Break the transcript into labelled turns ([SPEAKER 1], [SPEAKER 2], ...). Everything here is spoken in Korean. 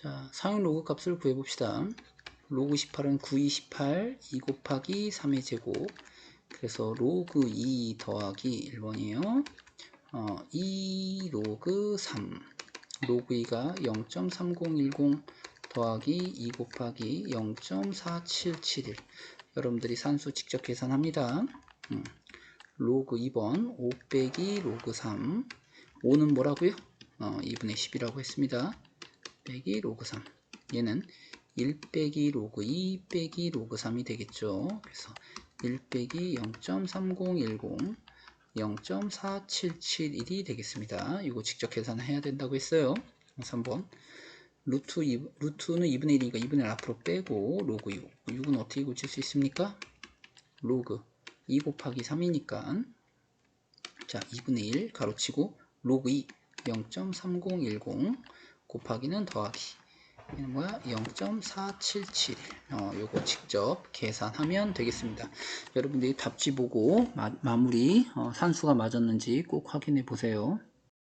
[SPEAKER 1] 자, 사용 로그 값을 구해봅시다. 로그 18은 9, 28, 2 곱하기 3의 제곱. 그래서 로그 2 더하기 1번이에요. 어, 2 로그 3. 로그 2가 0.3010 더하기 2 곱하기 0.4771. 여러분들이 산수 직접 계산합니다. 음. 로그 2번 5 빼기 로그 3 5는 뭐라고요? 어, 2분의 10이라고 했습니다. 빼기 로그 3 얘는 1 빼기 로그 2 빼기 로그 3이 되겠죠. 그래서 1 빼기 0.3010 0.4771이 되겠습니다. 이거 직접 계산해야 된다고 했어요. 3번 루트 2, 루트는 2분의 1이니까 2분의 1 앞으로 빼고 로그 6 6은 어떻게 고칠 수 있습니까? 로그 2 곱하기 3이니까 자 2분의 1 가로치고 로그 2 0.3010 곱하기는 더하기. 이는 뭐야? 0.4771 어, 요거 직접 계산하면 되겠습니다. 여러분들이 답지 보고 마, 무리 어, 산수가 맞았는지 꼭 확인해 보세요